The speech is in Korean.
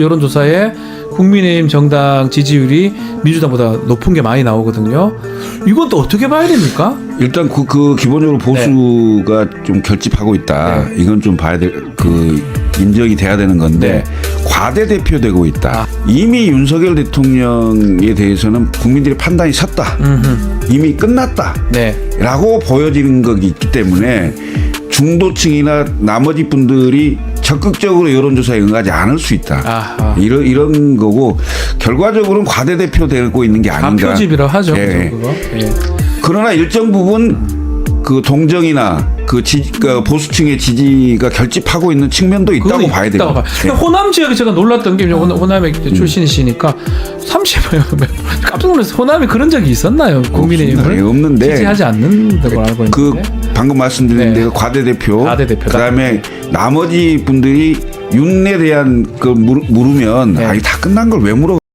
여론조사에 국민의힘 정당 지지율이 민주당보다 높은 게 많이 나오거든요. 이건 또 어떻게 봐야 됩니까? 일단 그, 그 기본적으로 보수가 좀 결집하고 있다. 이건 좀 봐야 될 그 인정이 돼야 되는 건데 과대 대표되고 있다. 이미 윤석열 대통령에 대해서는 국민들의 판단이 섰다. 이미 끝났다. 네. 라고 보여지는 것이 있기 때문에 중도층이나 나머지 분들이 적극적으로 여론조사에 응하지 않을 수 있다. 아하. 이런 이런 거고 결과적으로는 과대 대표 되고 있는 게 아닌가. 가표집이라고 하죠. 예. 그거. 예. 그러나 일정 부분 그 동정이나 그, 지, 그 보수층의 지지가 결집하고 있는 측면도 있다고 그건 봐야 있다고. 봐요. 근데 호남 지역에 제가 놀랐던 게 호남- 호남의 음. 출신이시니까 30 깜짝 놀랐어요. 호남에 그런 적이 있었나요? 국민의힘을 예, 없는데 지지하지 않는 걸로 알고 그 있는데. 방금 말씀드린 네. 데가 과대 대표, 과대 대표다. 그다음에 나머지 분들이 윤에 대한 그 물, 물으면 네. 아니 다 끝난 걸 왜 물어?